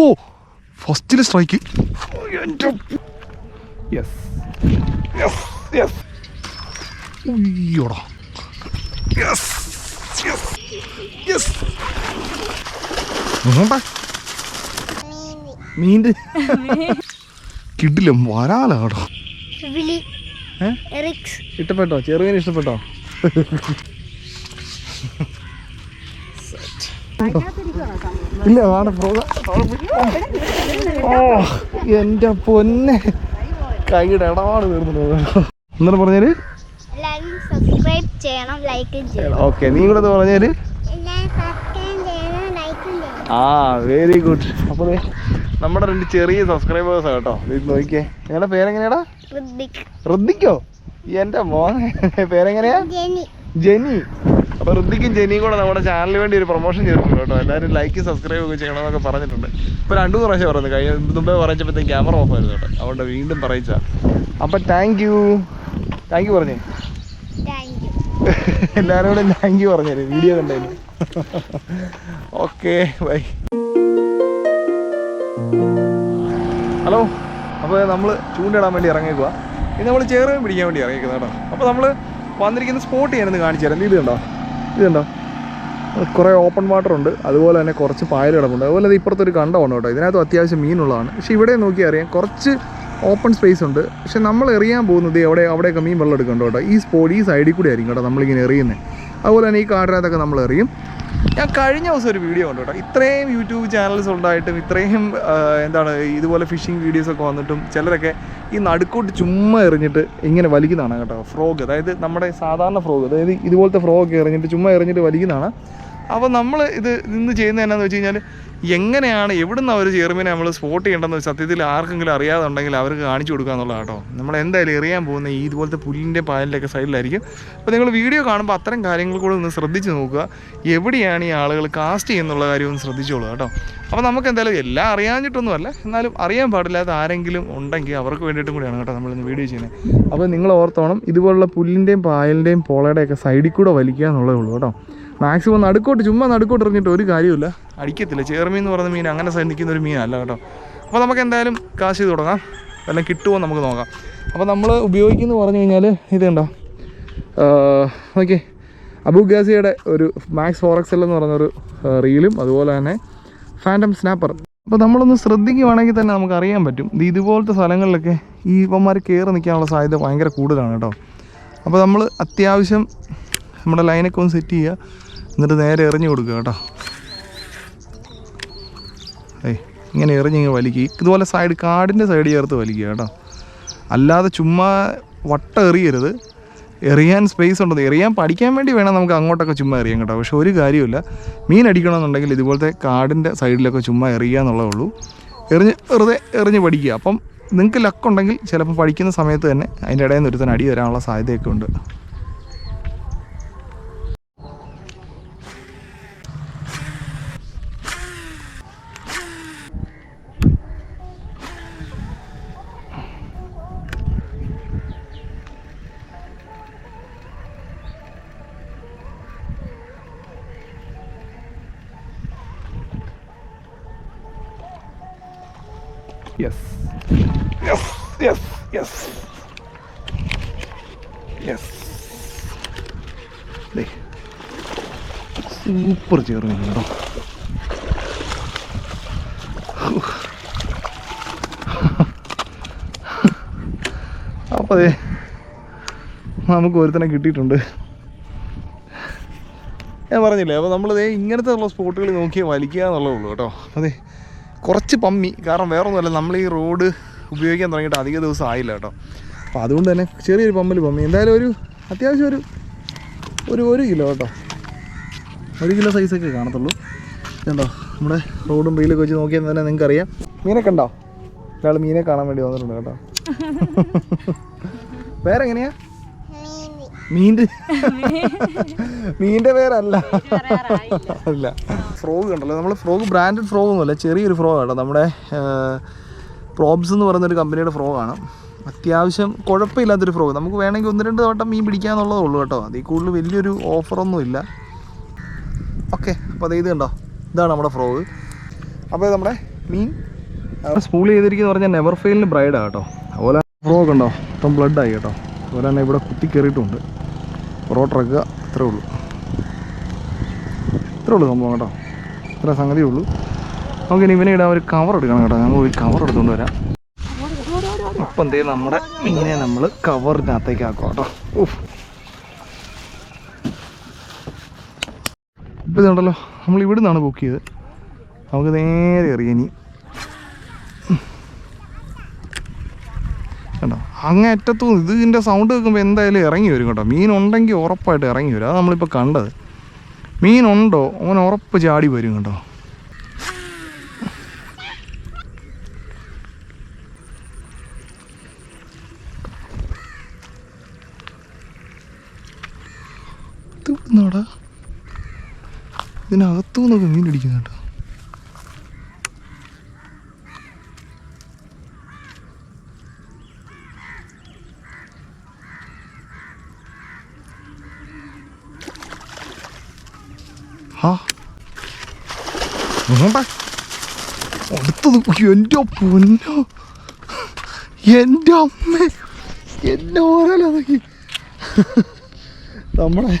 ഓ ഫസ്റ്റിൽ strike. Yes yes yes ഉയ്യോടാ. Yes yes yes മീന്റെ കിടിലും വരാലാടോ. ഇഷ്ടപ്പെട്ടോ? എറിക്സ് ഇഷ്ടപ്പെട്ടോ? ഇഷ്ടപ്പെട്ടോ ഇല്ല വേണം ഓ എന്റെ പൊന്നെ. കൈയുടെ ഇടപാട് തീർന്നത് എന്നിട്ട് പറഞ്ഞാൽ എല്ലാവരും സബ്സ്ക്രൈബ് ചെയ്യണം ലൈക്ക് ചെയ്യണം. ഓക്കെ നീ കൂടെ പറഞ്ഞത്? പറഞ്ഞാൽ ആ വെരി ഗുഡ് അപ്പോൾ നമ്മുടെ രണ്ട് ചെറിയ സബ്സ്ക്രൈബേഴ്സാണ് കേട്ടോ. ഇത് നോക്കിയേ നിങ്ങളുടെ പേരെങ്ങനെയാടാ? ഋദ്ദിക്കോ മോനെ മോൻ പേരെങ്ങനെയാ ജെനി. അപ്പൊ ഋദ്ധിക്കും ജെനിയും കൂടെ നമ്മുടെ ചാനലിന് വേണ്ടി ഒരു പ്രൊമോഷൻ ചെയ്തിട്ടുണ്ട് കേട്ടോ. എല്ലാവരും ലൈക്ക് സബ്സ്ക്രൈബ് ഒക്കെ ചെയ്യണമെന്നൊക്കെ പറഞ്ഞിട്ടുണ്ട്. ഇപ്പൊ രണ്ടു പ്രാവശ്യം പറഞ്ഞു കഴിഞ്ഞ മുമ്പേ പറയിച്ചപ്പോഴത്തേക്ക് ക്യാമറ ഓഫ് ആയിരുന്നു കേട്ടോ. അതുകൊണ്ട് വീണ്ടും പറയിച്ച. അപ്പൊ താങ്ക് യു താങ്ക് യു പറഞ്ഞേ. കൂടെ താങ്ക് യു പറഞ്ഞേ വീഡിയോ കണ്ടതിന് ഓക്കെ ബൈ ഹലോ അപ്പോൾ നമ്മൾ ചൂണ്ടിടാൻ വേണ്ടി ഇറങ്ങിക്കുക ഇത് നമ്മൾ ചേറുകയും പിടിക്കാൻ വേണ്ടി ഇറങ്ങിക്കുന്നത് കേട്ടോ. അപ്പോൾ നമ്മൾ വന്നിരിക്കുന്ന സ്പോട്ട് ഞാനൊന്ന് കാണിച്ചു തരാം. ഇത് കണ്ടോ? ഇത് കണ്ടോ? കുറേ ഓപ്പൺ വാട്ടർ ഉണ്ട്. അതുപോലെ തന്നെ കുറച്ച് പായൽ കിടപ്പുണ്ട് അതുപോലെ ഇപ്പുറത്തൊരു ഇപ്പുറത്തൊരു കണ്ടമാണ് കേട്ടോ. ഇതിനകത്ത് അത്യാവശ്യം മീനുള്ളതാണ്. പക്ഷേ ഇവിടെ നോക്കി അറിയാം കുറച്ച് ഓപ്പൺ സ്പേസ് ഉണ്ട്. പക്ഷെ നമ്മൾ എറിയാൻ പോകുന്നത് എവിടെ അവിടെയൊക്കെ മീൻ വെള്ളം എടുക്കണ്ടോ കേട്ടോ. ഈ സ്പോട്ട് ഈ സൈഡിൽ കൂടി ആയിരിക്കും കേട്ടോ നമ്മളിങ്ങനെ എറിയുന്നത്. അതുപോലെ തന്നെ ഈ കാടിനകത്തൊക്കെ നമ്മൾ എറിയും. ഞാൻ കഴിഞ്ഞ ദിവസം ഒരു വീഡിയോ കണ്ടു കേട്ടോ. ഇത്രയും യൂട്യൂബ് ചാനൽസ് ഉണ്ടായിട്ടും ഇത്രയും എന്താണ് ഇതുപോലെ ഫിഷിംഗ് വീഡിയോസ് ഒക്കെ വന്നിട്ടും ചിലരൊക്കെ ഈ നടുക്കോട്ട് ചുമ്മാ എറിഞ്ഞിട്ട് ഇങ്ങനെ വലിക്കുന്നതാണ് കേട്ടോ. ഫ്രോഗ് അതായത് നമ്മുടെ സാധാരണ ഫ്രോഗ് അതായത് ഇതുപോലത്തെ ഫ്രോഗ് ഒക്കെ എറിഞ്ഞിട്ട് ചുമ്മാ എറിഞ്ഞിട്ട് വലിക്കുന്നതാണ്. അപ്പോൾ നമ്മൾ ഇത് നിന്ന് ചെയ്യുന്നത് എന്നാന്ന് വെച്ച് കഴിഞ്ഞാൽ എങ്ങനെയാണ് എവിടുന്ന് അവർ ചെയർമാനെ നമ്മൾ സ്പോട്ട് ചെയ്യേണ്ടതെന്ന് സത്യത്തിൽ ആർക്കെങ്കിലും അറിയാതുണ്ടെങ്കിൽ അവർക്ക് കാണിച്ചു കൊടുക്കുക എന്നുള്ളതാണ് കേട്ടോ നമ്മൾ എന്തായാലും എറിയാൻ പോകുന്ന ഈ ഇതുപോലത്തെ പുല്ലിന്റെ പാലിന്റെയൊക്കെ സൈഡിലായിരിക്കും. അപ്പോൾ നിങ്ങൾ വീഡിയോ കാണുമ്പോൾ അത്തരം കാര്യങ്ങൾ കൂടെ ഒന്ന് ശ്രദ്ധിച്ച് നോക്കുക. എവിടെയാണ് ഈ ആളുകൾ കാസ്റ്റ് ചെയ്യുന്നുള്ള കാര്യം ഒന്ന് ശ്രദ്ധിച്ചോളൂ കേട്ടോ. അപ്പോൾ നമുക്ക് എന്തായാലും എല്ലാം അറിയാഞ്ഞിട്ടൊന്നുമല്ല. എന്നാലും അറിയാൻ പാടില്ലാത്ത ആരെങ്കിലും ഉണ്ടെങ്കിൽ അവർക്ക് വേണ്ടിയിട്ടും കൂടിയാണ് കേട്ടോ നമ്മളിന്ന് വീഡിയോ ചെയ്യുന്നത്. അപ്പോൾ നിങ്ങൾ ഓർത്തോണം ഇതുപോലുള്ള പുല്ലിന്റെയും പായലിന്റെയും പോളയുടെയൊക്കെ സൈഡിൽ കൂടെ വലിക്കുക എന്നുള്ളതേ ഉള്ളൂ കേട്ടോ. മാക്സിമം നടുക്കോട്ട് ചുമ്മാ നടുക്കോട്ട് ഇറങ്ങിയിട്ട് ഒരു കാര്യമില്ല അടിക്കത്തില്ല. ചേർമീൻ എന്ന് പറയുന്ന മീൻ അങ്ങനെ നിൽക്കുന്ന ഒരു മീനല്ല കേട്ടോ. അപ്പോൾ നമുക്ക് എന്തായാലും കാശ് ചെയ്ത് തുടങ്ങാം. എല്ലാം കിട്ടുമോ നമുക്ക് നോക്കാം. അപ്പോൾ നമ്മൾ ഉപയോഗിക്കുന്നു പറഞ്ഞു കഴിഞ്ഞാൽ ഇതുണ്ടോ ഓക്കെ അബു ഗാസിയുടെ ഒരു മാക്സ് ഫോറക്സ് എൽ എന്ന് പറഞ്ഞൊരു റീലും അതുപോലെ തന്നെ ഫാന്റം സ്നാപ്പർ അപ്പോൾ നമ്മളൊന്ന് ശ്രദ്ധിക്കുവാണെങ്കിൽ തന്നെ നമുക്ക് അറിയാൻ പറ്റും. ഇത് ഇതുപോലത്തെ സ്ഥലങ്ങളിലൊക്കെ ഈ ഇവന്മാർ കയറി നിൽക്കാനുള്ള സാധ്യത ഭയങ്കര കൂടുതലാണ് കേട്ടോ. അപ്പോൾ നമ്മൾ അത്യാവശ്യം നമ്മുടെ ലൈനൊക്കെ ഒന്ന് സെറ്റ് ചെയ്യുക. എന്നിട്ട് നേരെ എറിഞ്ഞു കൊടുക്കുക കേട്ടോ. ഏയ് ഇങ്ങനെ എറിഞ്ഞ് ഇങ്ങനെ വലിക്കുക ഇതുപോലെ സൈഡ് കാടിന്റെ സൈഡ് ചേർത്ത് വലിക്കുക കേട്ടോ. അല്ലാതെ ചുമ്മാ വട്ടം എറിയരുത്. എറിയാൻ സ്പേസ് ഉണ്ടത് എറിയാൻ പഠിക്കാൻ വേണ്ടി വേണം നമുക്ക് അങ്ങോട്ടൊക്കെ ചുമ്മാ എറിയാൻ കേട്ടോ. പക്ഷെ ഒരു കാര്യമില്ല മീൻ അടിക്കണമെന്നുണ്ടെങ്കിൽ ഇതുപോലത്തെ കാടിന്റെ സൈഡിലൊക്കെ ചുമ്മാ എറിയുക എന്നുള്ളതേ ഉള്ളൂ. എറിഞ്ഞ് വെറുതെ എറിഞ്ഞ് പഠിക്കുക. അപ്പം നിങ്ങൾക്ക് ലക്കുണ്ടെങ്കിൽ ചിലപ്പോൾ പഠിക്കുന്ന സമയത്ത് തന്നെ അതിന്റെ ഇടയിൽ നിന്ന് ഒരുത്തൻ അടി വരാനുള്ള സാധ്യതയൊക്കെ ഉണ്ട്. Yes yes yes yes yes super ചേർന്ന് കേട്ടോ അപ്പോൾ അതെ നമുക്ക് ഒരുത്തനെ കിട്ടിയിട്ടുണ്ട്. ഞാൻ പറഞ്ഞില്ലേ അപ്പോൾ നമ്മളിതേ ഇങ്ങനത്തെ ഉള്ള സ്പോട്ടുകൾ നോക്കി വലിക്കുക എന്നുള്ളതേ ഉള്ളൂ കേട്ടോ. അതെ കുറച്ച് പമ്മി. കാരണം വേറെ ഒന്നുമല്ല നമ്മൾ ഈ റോഡ് ഉപയോഗിക്കാൻ തുടങ്ങിയിട്ട് അധിക ദിവസം ആയില്ല കേട്ടോ. അപ്പോൾ അതുകൊണ്ട് തന്നെ ചെറിയൊരു പമ്മിൽ പമ്മി. എന്തായാലും ഒരു അത്യാവശ്യം ഒരു ഒരു ഒരു കിലോ കേട്ടോ. ഒരു കിലോ സൈസൊക്കെ കാണത്തുള്ളൂ. ഇതുണ്ടോ നമ്മുടെ റോഡും റീലൊക്കെ വെച്ച് നോക്കിയാൽ തന്നെ നിങ്ങൾക്ക് അറിയാം മീനൊക്കെ ഉണ്ടോ? ഒരാൾ മീനെ കാണാൻ വേണ്ടി വന്നിട്ടുണ്ട് കേട്ടോ. വേറെ എങ്ങനെയാ? മീന് മീന്റെ മീന്റെ പേരല്ല. അല്ല. ഫ്രോഗ് ഉണ്ടല്ലോ നമ്മൾ ഫ്രോഗ് ബ്രാൻഡഡ് ഫ്രോഗ് ഒന്നുമല്ല ചെറിയൊരു ഫ്രോഗ് കേട്ടോ. നമ്മുടെ പ്രോബ്സ് എന്ന് പറയുന്നൊരു കമ്പനിയുടെ ഫ്രോഗ് ആണ്. അത്യാവശ്യം കുഴപ്പമില്ലാത്തൊരു ഫ്രോഗ് നമുക്ക് വേണമെങ്കിൽ ഒന്ന് രണ്ട് വട്ടം മീൻ പിടിക്കാന്നുള്ളതേ ഉള്ളൂ കേട്ടോ. അതിൽ കൂടുതൽ വലിയൊരു ഓഫറൊന്നും ഇല്ല. ഓക്കെ അപ്പോൾ അത് ഇത് കണ്ടോ? ഇതാണ് നമ്മുടെ ഫ്രോഗ് അപ്പോൾ നമ്മുടെ മീൻ. സ്പൂൾ ചെയ്തിരിക്കുന്ന പറഞ്ഞാൽ നെവർ ഫെയിലിന് ബ്രൈഡാണ് കേട്ടോ. അതുപോലെ ഫ്രോഗ് ഉണ്ടോ? ഇപ്പം ബ്ലഡായി കേട്ടോ. അതുപോലെ തന്നെ ഇവിടെ കുത്തി കയറിയിട്ടുണ്ട്. പൊറോട്ട ഇത്രേ ഉള്ളൂ ഇത്രേ ഉള്ളൂ സംഭവം കേട്ടോ. ഇത്ര സംഗതി ഉള്ളൂ. നമുക്കിനി ഇവനെ ഇടാൻ ഒരു കവർ എടുക്കണം കേട്ടോ. നമ്മൾ ഒരു കവർ എടുത്തുകൊണ്ട് വരാം. അപ്പം എന്തേ നമ്മുടെ മീനെ നമ്മൾ കവറിനകത്തേക്ക് ആക്കുക കേട്ടോ. ഇപ്പൊ ഇപ്പം ഇതുണ്ടല്ലോ നമ്മൾ ഇവിടെ നിന്നാണ് ബുക്ക് ചെയ്ത് നമുക്ക് നേരെ എറിയാം കേട്ടോ. അങ്ങേ അറ്റത്തു ഇത് ഇതിന്റെ സൗണ്ട് കേൾക്കുമ്പോൾ എന്തായാലും ഇറങ്ങി വരും കേട്ടോ. മീൻ ഉണ്ടെങ്കിൽ ഉറപ്പായിട്ട് ഇറങ്ങി വരും. അത് നമ്മളിപ്പോൾ കണ്ടത്. മീനുണ്ടോ അവൻ ഉറപ്പ് ചാടി വരും കേട്ടോ. ഇതിനകത്തു നിന്നൊക്കെ മീൻ അടിക്കുന്നു അടുത്തത് എന്റെ പൊന്നോ. എന്റെ അമ്മ. എന്നെ ഓരലതൊക്കെ നമ്മളെ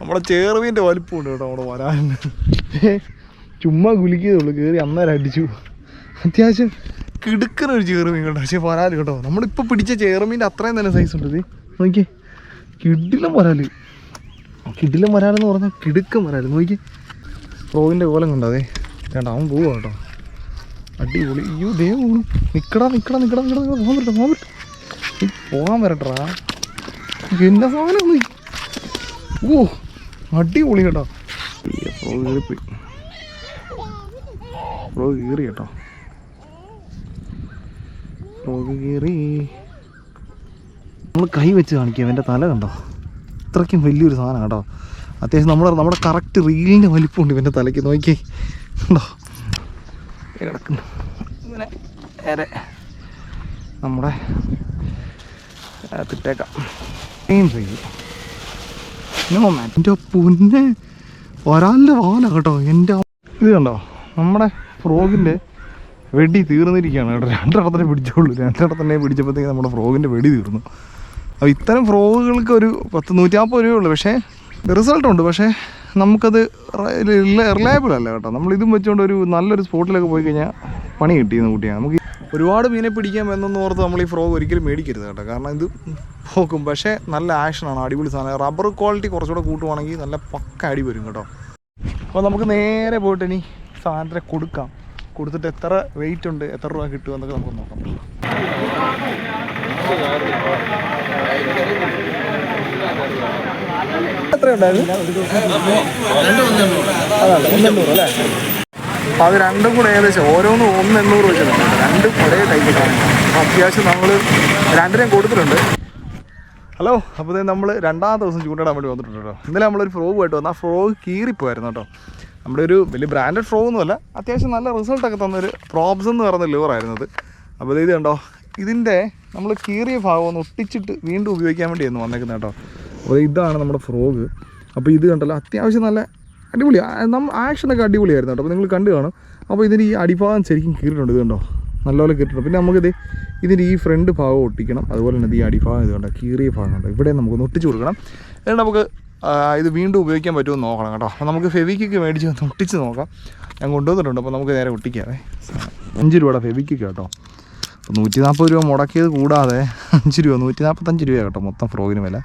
നമ്മുടെ ചേറുമീന്റെ വലിപ്പമുണ്ട് കേട്ടോ അവിടെ വരാൻ ചുമ്മാ കുലുക്കിയതുള്ളൂ കയറി അന്നേരം അടിച്ചു. അത്യാവശ്യം കിടുക്കുന്ന ഒരു ചേർമീൻ കേട്ടോ പക്ഷേ വരാൽ കേട്ടോ. നമ്മളിപ്പോൾ പിടിച്ച ചേർമീന്റെ അത്രയും തന്നെ സൈസ് ഉണ്ട് ഇത്. നോക്കിയേ. കിടിലം വരാൽ. കിടിലം വരാലെന്ന് പറഞ്ഞാൽ കിടുക്കം വരാൽ. നോക്കി ഫ്രോവിന്റെ കോലം കണ്ടോ അതെ? വേണ്ട അവൻ പോവാ കേട്ടോ. അടിപൊളി. അയ്യോ ദൈവം നിക്കടാ നിക്കടാ നിക്കടാ നിക്കടാ നിക്കടാ. പോകാൻ പറ്റും പോകാൻ പറ്റും നീ പോകാൻ വരട്ടാ എന്നാ സാധനം ഓ അടിപൊളി കേട്ടോ. ഫ്രോ കീറിപ്പോയി ഫ്രോ കീറി കേട്ടോ. ഫ്രോ കീറി നമ്മൾ കൈ വെച്ച് കാണിക്കുക എന്റെ തല കണ്ടോ? ഇത്രയ്ക്കും വലിയൊരു സാധനം കേട്ടോ. അത്യാവശ്യം നമ്മുടെ നമ്മുടെ കറക്റ്റ് റീലിന്റെ വലിപ്പമുണ്ട് ഇവന്റെ തലയ്ക്ക്. നോക്കിയേ. ഉണ്ടോ കിടക്കുന്നു. ഇങ്ങനെ നേരെ നമ്മുടെ എന്റെ പൊന്നെ ഒരാളുടെ വാല കേട്ടോ. എന്റെ ഇത് കണ്ടോ? നമ്മുടെ ഫ്രോഗിന്റെ വെടി തീർന്നിരിക്കുകയാണ് കേട്ടോ. രണ്ടിടത്തന്നെ പിടിച്ചോളൂ. രണ്ടിടത്തന്നെ പിടിച്ചപ്പോഴത്തേക്ക് നമ്മുടെ ഫ്രോഗിന്റെ വെടി തീർന്നു. അപ്പോൾ ഇത്തരം ഫ്രോഗുകൾക്ക് ഒരു പത്ത് നൂറ്റിനാൽപ്പത് രൂപയേ ഉള്ളൂ. പക്ഷേ റിസൾട്ട് ഉണ്ട് പക്ഷേ നമുക്കത് റിലയബിൾ അല്ല കേട്ടോ. നമ്മൾ ഇതും വെച്ചുകൊണ്ട് ഒരു നല്ലൊരു സ്പോട്ടിലൊക്കെ പോയി കഴിഞ്ഞാൽ പണി കിട്ടിയെന്ന് കൂട്ടിയാണ് നമുക്ക് ഒരുപാട് മീനെ പിടിക്കാൻ എന്നൊന്നും ഓർത്ത് നമ്മൾ ഈ ഫ്രോഗ് ഒരിക്കലും മേടിക്കരുത് കേട്ടോ. കാരണം ഇത് പോക്കും പക്ഷേ നല്ല ആക്ഷനാണ് അടിപൊളി സാധനം. റബ്ബർ ക്വാളിറ്റി കുറച്ചുകൂടെ കൂട്ടുവാണെങ്കിൽ നല്ല പക്ക അടി വരും കേട്ടോ. അപ്പോൾ നമുക്ക് നേരെ പോയിട്ട് ഇനി സാധനത്തിനെ കൊടുക്കാം. കൊടുത്തിട്ട് എത്ര വെയിറ്റ് ഉണ്ട് എത്ര രൂപ കിട്ടുമെന്നൊക്കെ നമുക്ക് നോക്കാം. ഉണ്ടായിരുന്നു ഒന്നെണ്ണൂറ് അല്ലേ? അത് രണ്ടും കൂടെ ഏകദേശം ഓരോന്നും ഒന്ന് എണ്ണൂറ് വെച്ചിട്ടുണ്ട്. രണ്ടും ഒരേ ടൈപ്പ് അത്യാവശ്യം നമ്മൾ രണ്ടിനെയും കൊടുത്തിട്ടുണ്ട്. ഹലോ അപ്പോൾ നമ്മൾ രണ്ടാം ദിവസം ചൂണ്ടിടാൻ വേണ്ടി വന്നിട്ടുണ്ട് കേട്ടോ ഇന്നലെ നമ്മളൊരു ഫ്രോഗ് ആയിട്ട് വന്നു. ആ ഫ്രോഗ് കീറിപ്പോയിരുന്നു കേട്ടോ. നമ്മുടെ ഒരു വലിയ ബ്രാൻഡഡ് ഫ്രോഗ് ഒന്നുമല്ല അത്യാവശ്യം നല്ല റിസൾട്ടൊക്കെ തന്നൊരു പ്രോബ്സ് എന്ന് പറയുന്ന ലിവറായിരുന്നു അത്. അപ്പോൾ ഇത് കണ്ടോ ഇതിന്റെ നമ്മൾ കീറിയ ഭാഗം ഒന്ന് ഒട്ടിച്ചിട്ട് വീണ്ടും ഉപയോഗിക്കാൻ വേണ്ടിയായിരുന്നു വന്നേക്കുന്നത് കേട്ടോ. അപ്പോൾ ഇതാണ് നമ്മുടെ ഫ്രോഗ് അപ്പോൾ ഇത് കണ്ടല്ലോ അത്യാവശ്യം നല്ല അടിപൊളി നമ്മൾ ആക്ഷനൊക്കെ അടിപൊളിയായിരുന്നു കേട്ടോ. അപ്പോൾ നിങ്ങൾ കണ്ടു കാണും. അപ്പോൾ ഇതിന്റെ ഈ അടിഭാഗം ശരിക്കും കീറിയിട്ടുണ്ട് ഇത് കണ്ടോ? നല്ലപോലെ കീറിയിട്ടുണ്ട്. പിന്നെ നമുക്കിത് ഇതിന്റെ ഈ ഫ്രണ്ട് ഭാഗം ഒട്ടിക്കണം. അതുപോലെ തന്നെ ഈ അടിഭാഗം ഇത് കണ്ടോ? കീറിയ ഭാഗം കണ്ടോ? ഇവിടെ നമുക്കൊന്ന് ഒട്ടിച്ച് കൊടുക്കണം. എന്നിട്ട് നമുക്ക് ഇത് വീണ്ടും ഉപയോഗിക്കാൻ പറ്റുമെന്ന് നോക്കണം കേട്ടോ. അപ്പോൾ നമുക്ക് ഫെവിക്കൊക്കെ മേടിച്ച് ഒന്ന് ഒട്ടിച്ച് നോക്കാം. ഞാൻ കൊണ്ടുവന്നിട്ടുണ്ട്. അപ്പോൾ നമുക്ക് നേരെ ഒട്ടിക്കാവേ. അഞ്ച് രൂപയുടെ ഫെവിക്കൊക്കെ കേട്ടോ. നൂറ്റി നാൽപ്പത് രൂപ മുടക്കിയത് കൂടാതെ അഞ്ച് രൂപ നൂറ്റി നാൽപ്പത്തഞ്ച് രൂപ കേട്ടോ മൊത്തം ഫ്രോഗിന് വില.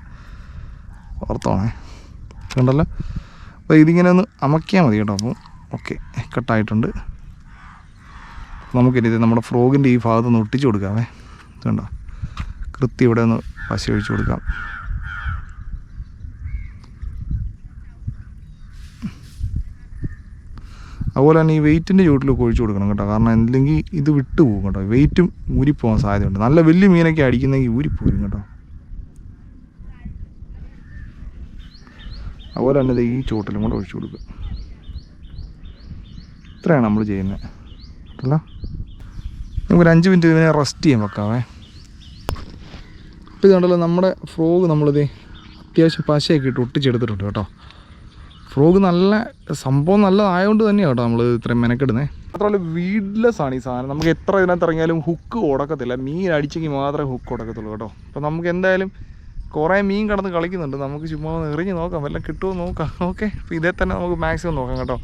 ഓർത്തോണേ. കണ്ടല്ലോ? അപ്പോൾ ഇതിങ്ങനെ ഒന്ന് അമക്കിയാൽ മതി കേട്ടോ. അപ്പോൾ ഓക്കെ കട്ടായിട്ടുണ്ട്. നമുക്കിനി ഇത് നമ്മുടെ ഫ്രോഗിന്റെ ഈ ഭാഗത്ത് നിന്ന് ഒട്ടിച്ചു കൊടുക്കാമേ കണ്ടോ കൃത്യം ഇവിടെ ഒന്ന് പശ ഒഴിച്ചു കൊടുക്കാം. അതുപോലെ തന്നെ ഈ വെയിറ്റിന്റെ ചുവട്ടിലൊക്കെ ഒഴിച്ചു കൊടുക്കണം കേട്ടോ. കാരണം അല്ലെങ്കിൽ ഇത് വിട്ടുപോകും കേട്ടോ. വെയിറ്റും ഊരിപ്പോകാൻ സാധ്യതയുണ്ട്. നല്ല വലിയ മീനൊക്കെ അടിക്കുന്നെങ്കിൽ ഊരിപ്പോരും കേട്ടോ. അതുപോലെ തന്നെ ദേ ഈ ചുവട്ടിലും കൂടെ ഒഴിച്ചു കൊടുക്കുക. ഇത്രയാണ് നമ്മൾ ചെയ്യുന്നത്. അല്ല നമുക്കൊരു അഞ്ച് മിനിറ്റ് ഇതിനെ റെസ്റ്റ് ചെയ്യാൻ വെക്കാമേ ഇപ്പോൾ ഇത് കണ്ടല്ലോ നമ്മുടെ ഫ്രോഗ് നമ്മളിത് അത്യാവശ്യം പശയൊക്കെ ഇട്ട് ഒട്ടിച്ചെടുത്തിട്ടുണ്ട് കേട്ടോ. ഫ്രോഗ് നല്ല സംഭവം നല്ലതായതുകൊണ്ട് തന്നെയാണ് കേട്ടോ നമ്മൾ ഇത്രയും മെനക്കെടുന്നത് മാത്രമല്ല വീഡ്ലെസ് ആണ് ഈ സാധനം. നമുക്ക് എത്ര ഇതിനകത്ത് ഇറങ്ങിയാലും ഹുക്ക് ഉടക്കത്തില്ല മീൻ അടിച്ചെങ്കിൽ മാത്രമേ ഹുക്ക് ഉടക്കത്തുള്ളൂ കേട്ടോ. അപ്പോൾ നമുക്ക് എന്തായാലും കുറേ മീൻ കടന്ന് കളിക്കുന്നുണ്ട്. നമുക്ക് ചുമ്മാ ഒന്ന് എറിഞ്ഞ് നോക്കാം. വല്ലതും കിട്ടുമോ നോക്കാം. ഓക്കെ. അപ്പോൾ ഇതേ തന്നെ നമുക്ക് മാക്സിമം നോക്കാം കേട്ടോ.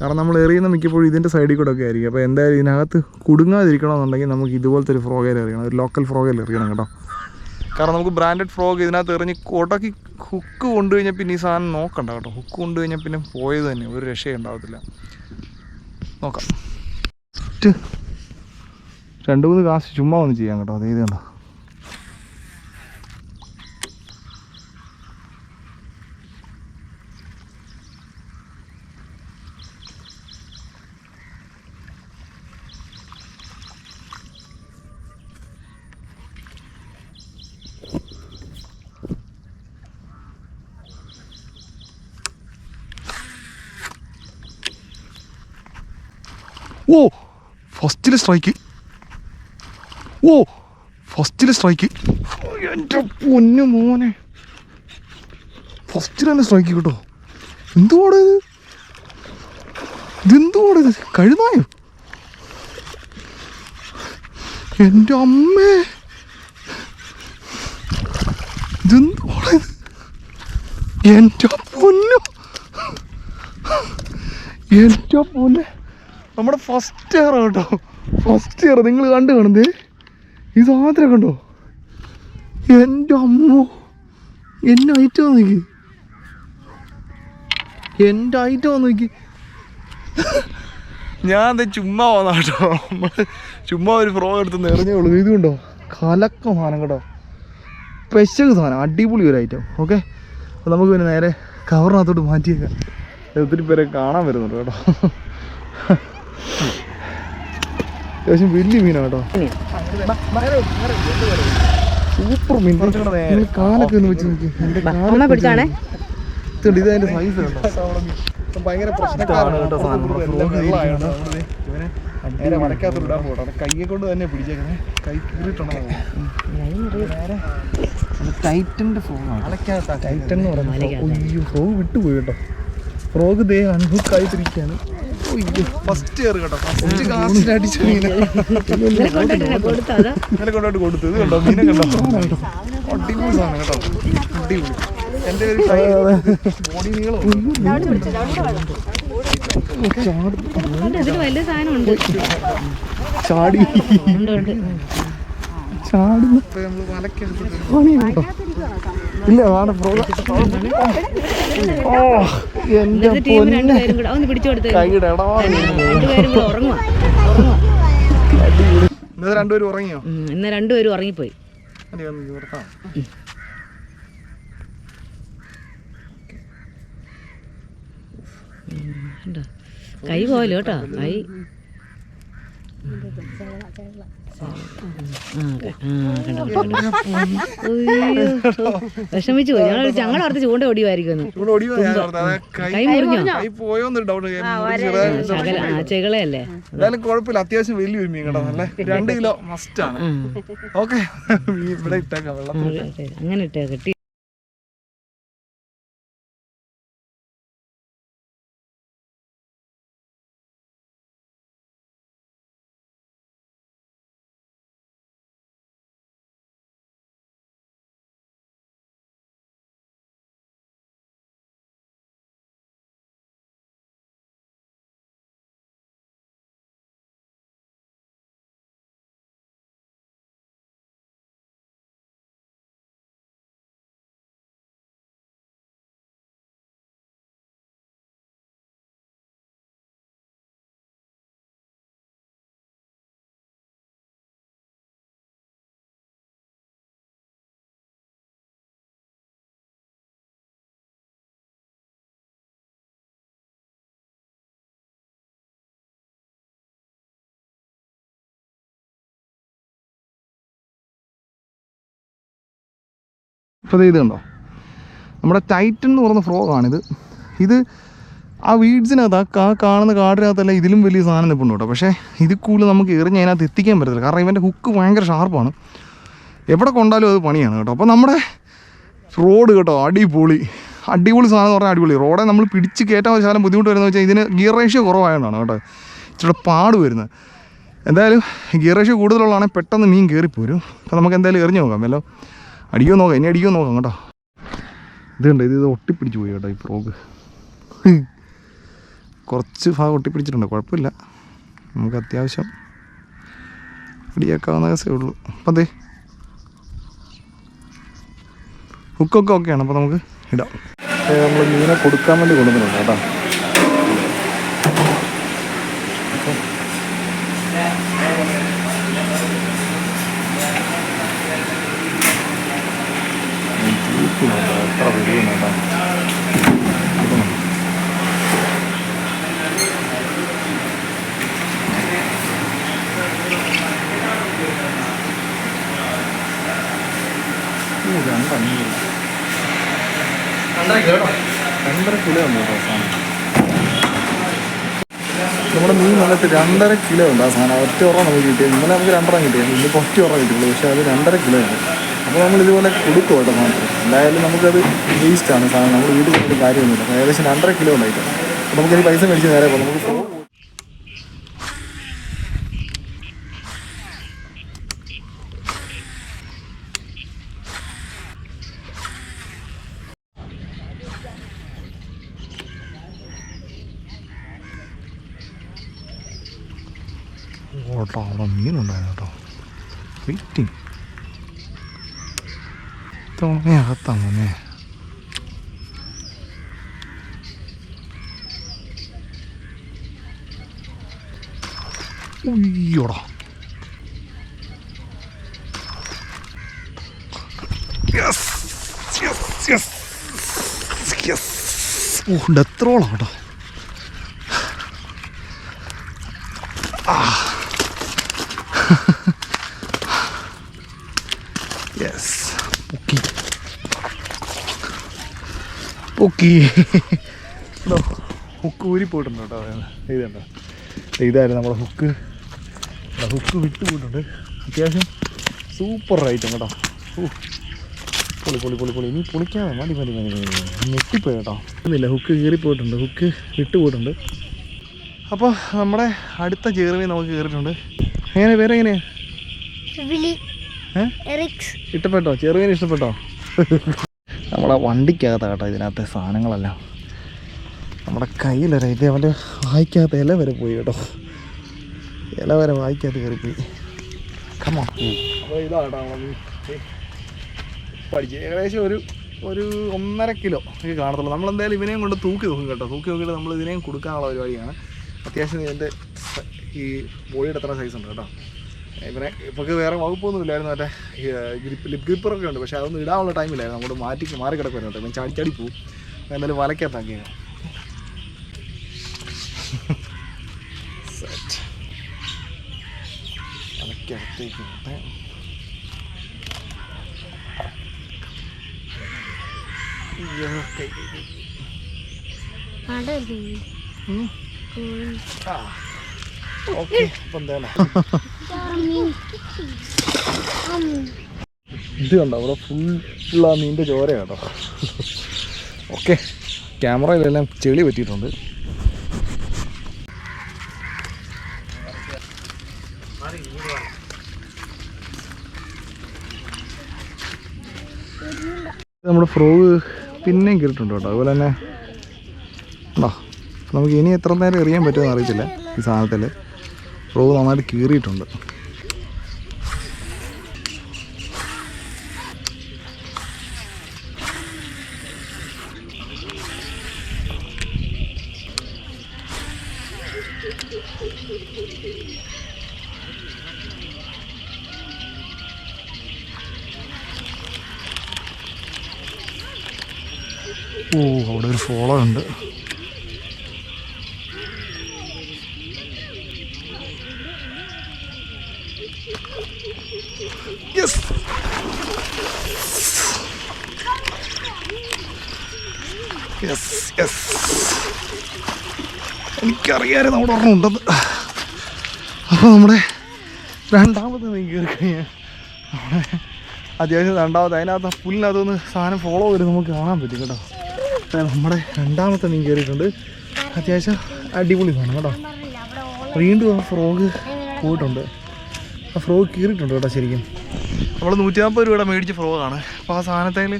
കാരണം നമ്മൾ എറിയുന്ന മിക്കപ്പോഴും ഇതിന്റെ സൈഡിൽ കൂടെ ഒക്കെ ആയിരിക്കും. അപ്പോൾ എന്തായാലും ഇതിനകത്ത് കുടുങ്ങാതിരിക്കണമെന്നുണ്ടെങ്കിൽ നമുക്ക് ഇതുപോലത്തെ ഒരു ഫ്രോഗയിൽ എറിയണം. ഒരു ലോക്കൽ ഫ്രോഗയിൽ എറിയണം കേട്ടോ. കാരണം നമുക്ക് ബ്രാൻഡഡ് ഫ്രോഗ് ഇതിനകത്ത് എറിഞ്ഞ് കൊടക്കി ഹുക്ക് കൊണ്ടു കഴിഞ്ഞാൽ പിന്നെ ഈ സാധനം നോക്കണ്ട കേട്ടോ. ഹുക്ക് കൊണ്ടു കഴിഞ്ഞാൽ പിന്നെ പോയത് തന്നെ. ഒരു രക്ഷയും ഉണ്ടാവത്തില്ല. നോക്കാം. രണ്ട് മൂന്ന് കാശ് ചുമ്മാ ഒന്ന് ചെയ്യാം കേട്ടോ. അത് ഇത് കണ്ടോ. ഓ ഫസ്റ്റിൽ സ്ട്രൈക്ക് ഓ ഫസ്റ്റിൽ സ്ട്രൈക്ക് എന്റെ പൊന്നു മോനെ. ഫസ്റ്റിൽ തന്നെ സ്ട്രൈക്ക് കേട്ടോ. എന്തുവാണ് ഇത് ഇതെന്തുവാണ് ഇത് കഴുതായോ? എന്റെ അമ്മേ. ഇതെന്തുവാണ് ഇത് എന്റെ പൊന്നു. എന്റെ പൊന്നെ. നമ്മുടെ ഫസ്റ്റ് ഇയർ കേട്ടോ. ഫസ്റ്റ് ഇയർ നിങ്ങൾ കണ്ടു കാണുന്നേ ഈ സാധനം കണ്ടോ? എന്റെ അമ്മോ. എന്നെ ഐറ്റം നോക്കി. എന്റെ ഐറ്റം നോക്കി. ഞാൻ എന്താ ചുമ്മാ വന്ന കേട്ടോ. ചുമ്മാ ഒരു ഫ്രോ എടുത്ത് നിറഞ്ഞേ ഉള്ളൂ. ഇത് കണ്ടോ? കലക്ക സാധനം കേട്ടോ. പെശക് സാധനം. അടിപൊളി ഒരു ഐറ്റം ഓക്കെ അപ്പോൾ നമുക്ക് പിന്നെ നേരെ കവറിനകത്തോട്ട് മാറ്റിയേക്കാം. ഒത്തിരി പേരെ കാണാൻ വരുന്നുണ്ട് കേട്ടോ. അത്യാവശ്യം വലിയ മീനാണ് കേട്ടോ. സൂപ്പർ മീൻ. കാലൊക്കെ ഒന്ന് വെച്ച് നോക്കി. എന്റെ ഇത് അതിന്റെ സൈസ് കണ്ടോ ഭയങ്കര പ്രശ്നക്കാരാണ്. കേട്ടോ നേരെ ഇടാൻ കയ്യെ കൊണ്ട് തന്നെ പിടിച്ചേക്കണേ. കൈ കീറിട്ടുണ്ടോ ടൈറ്റന്റെ ഫ്രോഗാണ് ടൈറ്റൻ എന്ന് പറയുന്നത് അയ്യോ ഫ്രോഗ് വിട്ടുപോയി കേട്ടോ. ഫ്രോഗ് ദേ അൺഹുക്കായിട്ടിരിക്കുകയാണ്. ഫസ്റ്റ് ഇയർ കേട്ടോ. ഫസ്റ്റ് കാസ്റ്റിൽ അടിച്ച മീനെ. ഇന്നലെ കൊണ്ടിട്ട് കൊടുത്തു ഇത് കണ്ടോ? മീനെ കണ്ടോ? അടിപൊളി സാധനം കേട്ടോ. അടിപൊളി. എന്റെ ഒരു ബോഡി നീളം ഉണ്ട്? ചാടി. ഉണ്ട് ഉണ്ട്. ഇല്ല ഫ്രോഗ് ഓ എന്റെ പൊന്നെ. ടീം രണ്ടുപേരും കൈയുടെ ഉറങ്ങിയോ? ഇന്ന് രണ്ടുപേരും ഉറങ്ങിപ്പോയി. കൈ പോയല്ലോ കേട്ടോ. കൈ ആ ക- ആ, കണ്ടോ കണ്ടോ, കണ്ടോ. ഉയ്യോ, ഓ, വിഷമിച്ചു പോയി. ഞങ്ങൾ ഞങ്ങൾ അടുത്ത് ചൂണ്ട ഓടിയുമായിരിക്കുന്നു ഇവിടെ ഓടി വന്നു. ഞാൻ ഓർത്ത് അതാ കൈ കൈ മുറിഞ്ഞോ? കൈ പോയോന്നൊരു ഡൗട്ട് ശകല ആ ചെകളയല്ലേ? എന്തായാലും കുഴപ്പമില്ല. അത്യാവശ്യം വലിയൊരു മീൻ രണ്ട് കിലോ മസ്റ്റ് ആണ്. ഓക്കെ ഇവിടെ ഇട്ടേക്കാം. അങ്ങനെ ഇട്ടേ കിട്ടി ഇപ്പോൾ ഇത് കണ്ടോ? നമ്മുടെ ടൈറ്റൻ എന്ന് പറയുന്ന ഫ്രോഗാണിത് ഇത് ആ വീഡ്സിനകത്ത് ആ കാണുന്ന കാടിനകത്തല്ല ഇതിലും വലിയ സാധനം നിൽപ്പുണ്ട് കേട്ടോ. പക്ഷേ ഇത് കൂടുതൽ നമുക്ക് എറിഞ്ഞ് അതിനകത്ത് എത്തിക്കാൻ പറ്റത്തില്ല. കാരണം ഇവന്റെ ഹുക്ക് ഭയങ്കര ഷാർപ്പാണ് എവിടെ കൊണ്ടാലും അത് പണിയാണ് കേട്ടോ. അപ്പോൾ നമ്മുടെ റോഡ് കേട്ടോ അടിപൊളി. അടിപൊളി സാധനം എന്ന് പറഞ്ഞാൽ അടിപൊളി. റോഡെ നമ്മൾ പിടിച്ച് കയറ്റാൻ ശാലം ബുദ്ധിമുട്ട് വരുന്നത് വെച്ചാൽ ഇതിന് ഗിയർ റേഷ്യോ കുറവായതാണ് കേട്ടോ. ഇച്ചിരി പാട് വരുന്നത്. എന്തായാലും ഗിയർ റേഷ്യോ കൂടുതലുള്ളതാണെങ്കിൽ പെട്ടെന്ന് മീൻ കയറിപ്പോരും അപ്പോൾ നമുക്ക് എന്തായാലും എറിഞ്ഞു നോക്കാം. വല്ലോ അടിയോ നോക്കാം ഇനി അടിയോ നോക്കാം കേട്ടോ ഇതുണ്ട് ഇത് ഇത് ഒട്ടിപ്പിടിച്ച് പോയി കേട്ടോ ഈ ഫ്രോഗ് കുറച്ച് ഭാഗം ഒട്ടിപ്പിടിച്ചിട്ടുണ്ട് കുഴപ്പമില്ല. നമുക്ക് അത്യാവശ്യം ഇടിയേക്കാവുന്ന കേസേ ഉള്ളൂ. അപ്പം അതെ ഹുക്കൊക്കെ ഓക്കെയാണ് അപ്പോൾ നമുക്ക് ഇടാം. നമ്മൾ മീനെ കൊടുക്കാൻ വേണ്ടി കൊണ്ടുവന്നിട്ടുണ്ട് കേട്ടോ. എത്ര ഉണ്ട് കേട്ടോ സാധനം നമ്മുടെ മീൻ വന്നിട്ട് രണ്ടര കിലോ ഉണ്ട് ആ സാധനം. ഒറ്റ ഉറ നമുക്ക് കിട്ടിയത്. ഇന്നലെ നമുക്ക് രണ്ടെണ്ണം കിട്ടിയത്. ഇന്നിപ്പോൾ ഒറ്റ ഉറ കിട്ടിയുള്ളൂ പക്ഷേ അത് രണ്ടര കിലോ ഉണ്ട്. അപ്പോൾ നമ്മൾ ഇതുപോലെ കൊടുക്കും കേട്ടോ മാത്രം. എന്തായാലും നമുക്കത് വേസ്റ്റാണ് സാധനം നമ്മൾ വീട്ടിൽ കൊണ്ട് കാര്യമൊന്നുമില്ല. ഏകദേശം രണ്ടര കിലോ ഉണ്ടായിട്ട്. അപ്പോൾ നമുക്കൊരു പൈസ മേടിച്ച് നേരെ പോകാം. നമുക്ക് ഓട്ടോ അവിടെ മീനുണ്ടായിരുന്നു കേട്ടോ. വെയിറ്റിംഗ് തുണയകത്താ മോനെ ഉയ്യോടാ യെസ് യെസ് യെസ് യെസ് ഓ ഡെത്രോളാ കേട്ടോ യെസ് പൊക്കി പൊക്കി. ഹുക്ക് ഊരി പോയിട്ടുണ്ട് കേട്ടോ. ഇതുണ്ട്? ഇതായിരുന്നു നമ്മുടെ ഹുക്ക് ഹുക്ക് വിട്ടു പോയിട്ടുണ്ട് അത്യാവശ്യം സൂപ്പർ ഐറ്റം കേട്ടോ. ഓ പൊളി പൊളി പൊളി പൊളി. ഇനി പൊളിക്കാതെ മതി മതി മതി മതി. ഞെട്ടിപ്പോയി കേട്ടോ. ഒന്നുമില്ല ഹുക്ക് കീറിപ്പോയിട്ടുണ്ട് ഹുക്ക് വിട്ടു പോയിട്ടുണ്ട്. അപ്പോൾ നമ്മുടെ അടുത്ത ചേറുമീൻ നമുക്ക് കയറിയിട്ടുണ്ട്. എങ്ങനെ പേര് എങ്ങനെയാ എറിക്സ് ഇഷ്ടപ്പെട്ടോ? ചെറുവിനെ ഇഷ്ടപ്പെട്ടോ? നമ്മളെ വണ്ടിക്കകത്താണ് കേട്ടോ ഇതിനകത്തെ സാധനങ്ങളെല്ലാം. നമ്മുടെ കയ്യിലൊരു ഇത് അവന്റെ വായിക്കാത്ത ഇല വരെ പോയി കേട്ടോ. ഇല വരെ വായിക്കാത്ത കയറിപ്പോയി കമോ അപ്പോൾ ഏകദേശം ഒരു ഒരു ഒന്നര കിലോ ഇത് കാണത്തുള്ളൂ. നമ്മളെന്തായാലും ഇവനെയും കൊണ്ട് തൂക്കി നോക്കും കേട്ടോ. തൂക്കി നോക്കിയിട്ട് നമ്മൾ ഇതിനെയും കൊടുക്കാനുള്ള പരിപാടിയാണ്. അത്യാവശ്യം ഇതിന്റെ ഈ ബോഡിയുടെ എത്ര സൈസ് ഉണ്ട് കേട്ടോ. ഇവനെ ഇപ്പൊക്ക് വേറെ വകുപ്പൊന്നും ഇല്ലായിരുന്നു മറ്റേ ഗ്രിപ്പ് ലിപ് ഗ്രിപ്പറൊക്കെ ഉണ്ട്. പക്ഷേ അതൊന്നും ഇടാനുള്ള ടൈമില്ലായിരുന്നു അങ്ങോട്ട് മാറ്റി മാറി കിടക്കുമായിരുന്നു കേട്ടോ. ഞാൻ ചാടി ചാടി പോവും. എന്തായാലും വലക്കകത്താക്കിയാണ് വലക്കകത്തേക്ക്. ആ. ഓക്കെ അപ്പം എന്തായാലും. ഇത് കണ്ടോ? അവിടെ ഫുൾ ആ മീന്റെ ചോര കേട്ടോ. ഓക്കെ. ക്യാമറയിലെല്ലാം ചെളി പറ്റിയിട്ടുണ്ട്. നമ്മുടെ ഫ്രോഗ് പിന്നെയും കയറിയിട്ടുണ്ട് കേട്ടോ. അതുപോലെ തന്നെ ഉണ്ടോ? നമുക്ക് ഇനി എത്ര നേരം എറിയാൻ പറ്റുമെന്ന് അറിയത്തില്ല ഈ സാധനത്തിൽ ഫ്രോഗ് നന്നായിട്ട് കീറിയിട്ടുണ്ട്. ഓ അവിടെ ഒരു ഫോളോ ഉണ്ട്. യെസ് യെസ് യെസ് എനിക്കറിയാമായിരുന്നു അവിടെ ഒരെണ്ണം ഉണ്ടെന്ന് അപ്പോൾ നമ്മുടെ രണ്ടാമത് നീ കയറി കഴിഞ്ഞാൽ നമ്മുടെ അത്യാവശ്യം രണ്ടാമത് അതിനകത്ത് ആ പുല്ലിനകത്തുനിന്ന് സാധനം ഫോളോ ചെയ്ത് നമുക്ക് കാണാൻ പറ്റും കേട്ടോ. നമ്മുടെ രണ്ടാമത്തെ മീൻ കയറിയിട്ടുണ്ട് അത്യാവശ്യം അടിപൊളി സാധനം കേട്ടോ. വീണ്ടും ആ ഫ്രോഗ് പോയിട്ടുണ്ട്. ആ ഫ്രോ കീറിയിട്ടുണ്ട് കേട്ടോ ശരിക്കും. നമ്മൾ നൂറ്റി നാൽപ്പത് രൂപയുടെ മേടിച്ച ആണ് അപ്പോൾ ആ സാധനത്തിൽ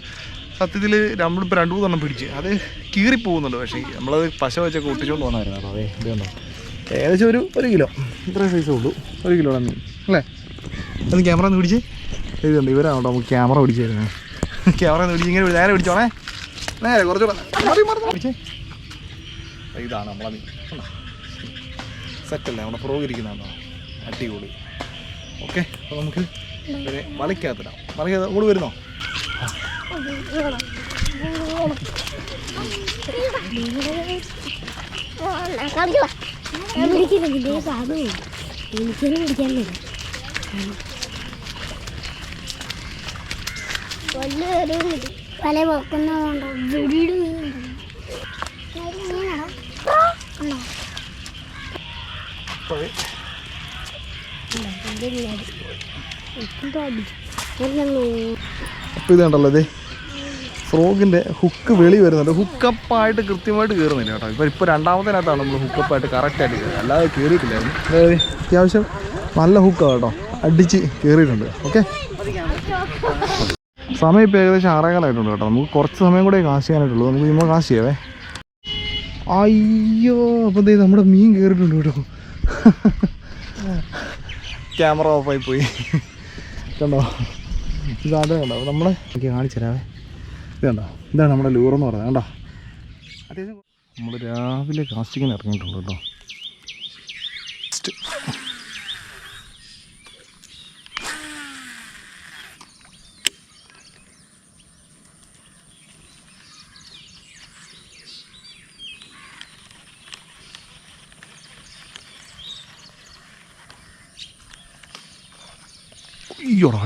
സത്യത്തിൽ നമ്മളിപ്പോൾ രണ്ട് മൂന്നെണ്ണം പിടിച്ച്. അത് കീറിപ്പോകുന്നുണ്ട് പക്ഷേ നമ്മളത് പശ വെച്ചൊക്കെ ഒട്ടിച്ചുകൊണ്ട് കേട്ടോ. അതെ ഇതുണ്ടോ? ഏകദേശം ഒരു ഒരു കിലോ. ഇത്ര സൈസേ ഉള്ളൂ. ഒരു കിലോയുടെ മീൻ. അല്ലേ? അത് ക്യാമറ ഒന്ന് പിടിച്ച്. ഇത് ഇവരാണോ നമുക്ക് ക്യാമറ പിടിച്ച് തരുന്നത് ക്യാമറ ഒന്ന് പിടിച്ച്. ഇങ്ങനെ നേരെ പിടിച്ചോണേ. നേരെ കുറച്ചുകൂടെ. ഇതാണ് നമ്മളെ മീൻ. സെറ്റല്ലേ നമ്മുടെ പുറകിരിക്കുന്നതാണോ അടിപൊളി. ഓക്കെ അപ്പോൾ നമുക്ക് ഇവരെ വലയ്ക്കകത്തിടാം വലയ്ക്കകത്ത് ഓട് വരുന്നോ എനിക്കൊന്നും അപ്പോൾ ഇത് ഹുക്ക് വെളി വരുന്നുണ്ട്. ഹുക്കപ്പായിട്ട് കൃത്യമായിട്ട് കയറുന്നില്ല കേട്ടോ. ഇപ്പൊ ഇപ്പോൾ രണ്ടാമതിനകത്താണ് നമ്മൾ ഹുക്കപ്പായിട്ട് കറക്റ്റായിട്ട് കയറുന്നത് അല്ലാതെ കയറിയിട്ടില്ലായിരുന്നു അതായത് അത്യാവശ്യം നല്ല ഹുക്കാണ് കേട്ടോ. അടിച്ച് കയറിയിട്ടുണ്ട് ഓക്കെ സമയം ഇപ്പോൾ ഏകദേശം ആറേകാലായിട്ടുണ്ട് കേട്ടോ. നമുക്ക് കുറച്ച് സമയം കൂടെ കാശ് ചെയ്യാനായിട്ടുള്ളൂ. നമുക്ക് ഇപ്പോൾ കാശ് ചെയ്യാവേ. അയ്യോ അപ്പം നമ്മുടെ മീൻ കയറിയിട്ടുണ്ട് കേട്ടോ. ക്യാമറ ഓഫായി പോയി. കണ്ടോ? ഇതാണ്ട് കണ്ടോ? നമ്മളെ എനിക്ക് കാണിച്ചു തരാവേ. ഇത് കണ്ടോ? ഇതാണ് നമ്മുടെ ലൂർ ലൂറെന്ന് പറയുന്നത്. കണ്ടോ? അത്യാവശ്യം നമ്മൾ രാവിലെ കാസ്റ്റിങ്ങിന് ഇറങ്ങിയിട്ടുണ്ട് കേട്ടോ. അയ്യോടാ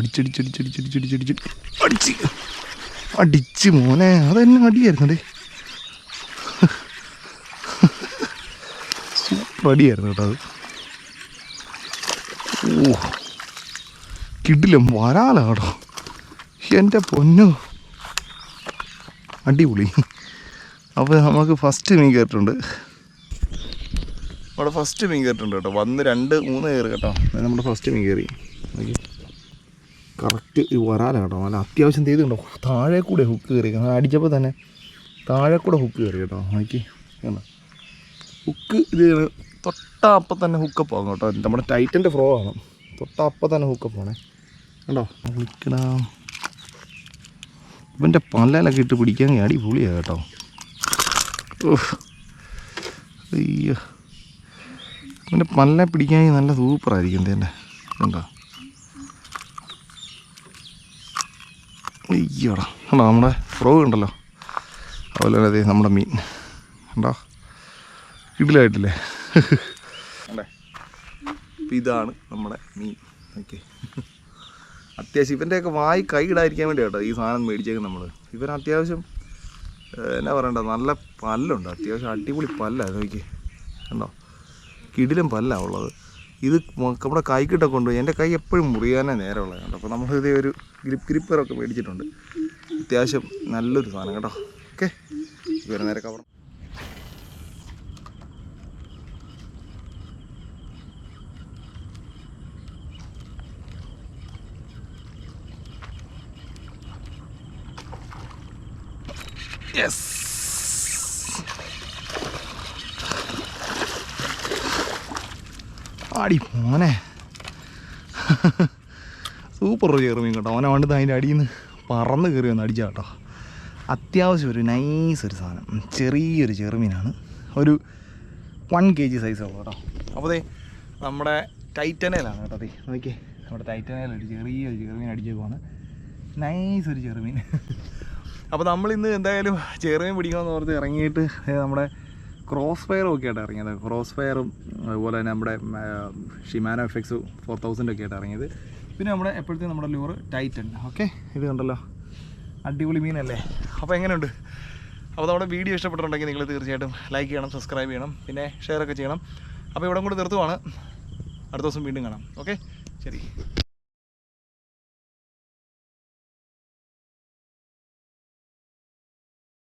അടിച്ച്. മോനെ അതെന്നെ അടിയായിരുന്നേ സൂപ്പർ അടിയായിരുന്നു കേട്ടോ അത്. ഓ കിടിലും വരാലാടോ എന്റെ പൊന്നു. അടിപൊളി. അപ്പോൾ നമുക്ക് ഫസ്റ്റ് മീൻ കയറിയിട്ടുണ്ട്. അവിടെ ഫസ്റ്റ് മീൻ കയറിയിട്ടുണ്ട് കേട്ടോ. വന്ന് രണ്ട് മൂന്ന് കയറി കേട്ടോ. നമ്മുടെ ഫസ്റ്റ് മീൻ കയറി. നോക്കി കറക്റ്റ് ഈ വരാല കേട്ടോ. നല്ല അത്യാവശ്യം ചെയ്തുണ്ടോ താഴെ കൂടെ ഹുക്ക് കയറി. അടിച്ചപ്പോൾ തന്നെ താഴെ കൂടെ ഹുക്ക് കയറി കേട്ടോ. നോക്കി. കണ്ടോ ഹുക്ക് ഇത് തൊട്ടപ്പം തന്നെ ഹുക്കപ്പ് ആകും കേട്ടോ. നമ്മുടെ ടൈറ്റന്റെ ഫ്രോ ആണ്. തൊട്ടപ്പം തന്നെ ഹുക്കപ്പ് ആണേ. കണ്ടോ? വിളിക്കണ ഇവന്റെ പല്ലലൊക്കെ ഇട്ട് പിടിക്കാൻ അടിപൊളിയാണ് കേട്ടോ. അയ്യോ. ഇവന്റെ പല്ലെ പിടിക്കാൻ നല്ല സൂപ്പറായിരിക്കും എന്റെ കണ്ടോ? അയ്യോടാ. കണ്ടോ നമ്മുടെ ഫ്രോഗ് ഉണ്ടല്ലോ. അതുപോലെ തന്നെ അതേ നമ്മുടെ മീൻ. ഉണ്ടോ ഇതിലായിട്ടില്ലേ അല്ലേ അപ്പം ഇതാണ് നമ്മുടെ മീൻ. ഓക്കെ. അത്യാവശ്യം ഇവന്റെയൊക്കെ വായി കൈ ഇടാതിരിക്കാൻ വേണ്ടി കേട്ടോ ഈ സാധനം മേടിച്ചേക്കും നമ്മൾ ഇവൻ അത്യാവശ്യം എന്നാ പറയണ്ട നല്ല പല്ലുണ്ട്. അത്യാവശ്യം അടിപൊളി പല്ല നോക്കി കണ്ടോ? കിടിലും പല്ല ഉള്ളത്. ഇത് നമ്മുടെ കൈക്കിട്ടൊക്കെ കൊണ്ടുപോയി എന്റെ കൈ എപ്പോഴും മുറിയാനേ നേരമുള്ളത് കേട്ടോ അപ്പോൾ നമ്മൾ ഇതേ ഒരു ഗ്രിപ്പ് ഗ്രിപ്പറൊക്കെ മേടിച്ചിട്ടുണ്ട്. അത്യാവശ്യം നല്ലൊരു സാധനം കേട്ടോ. ഓക്കെ. ഇവരെ നേരെ കവർ യെസ് ആടി മോനെ. സൂപ്പർ ഒരു ചെറുമീൻ കേട്ടോ. അവനെ വേണ്ടത് അതിന്റെ അടിയിൽ നിന്ന് പറന്ന് കയറി വന്ന് അടിച്ചാ കേട്ടോ. അത്യാവശ്യം ഒരു നൈസ് ഒരു സാധനം. ചെറിയൊരു ചെറുമീനാണ് ഒരു വൺ കെ ജി സൈസുള്ളൂ കേട്ടോ. അപ്പോൾ ദേ നമ്മുടെ ടൈറ്റനയിലാണ് കേട്ടോ ദേ. നോക്കിയേ. നമ്മുടെ ടൈറ്റനയിൽ ഒരു ചെറിയൊരു ചെറുമീൻ അടിച്ചേക്കുവാണ് നൈസ് ഒരു ചെറുമീൻ അപ്പോൾ നമ്മളിന്ന് എന്തായാലും ചെറുമീൻ പിടിക്കാമെന്ന് ഓർത്ത് ഇറങ്ങിയിട്ട് നമ്മുടെ ക്രോസ് ഫയറും ഒക്കെ ആയിട്ട് ഇറങ്ങിയത് ക്രോസ് ഫയറും അതുപോലെ തന്നെ നമ്മുടെ ഷിമാനോ എഫ് ഫോർ തൗസൻഡ് ഒക്കെ ആയിട്ട് ഇറങ്ങിയത്. പിന്നെ നമ്മുടെ എപ്പോഴത്തെ നമ്മുടെ ലൂറ് ടൈറ്റൻ ഓക്കെ ഇത് കണ്ടല്ലോ. അടിപൊളി മീനല്ലേ? അപ്പോൾ എങ്ങനെയുണ്ട്? അപ്പോൾ നമ്മുടെ വീഡിയോ ഇഷ്ടപ്പെട്ടിട്ടുണ്ടെങ്കിൽ നിങ്ങൾ തീർച്ചയായിട്ടും ലൈക്ക് ചെയ്യണം സബ്സ്ക്രൈബ് ചെയ്യണം പിന്നെ ഷെയർ ഒക്കെ ചെയ്യണം. അപ്പോൾ ഇവിടെ കൂടെ നിർത്തുവാണ്. അടുത്ത ദിവസം വീണ്ടും കാണാം ഓക്കെ ശരി.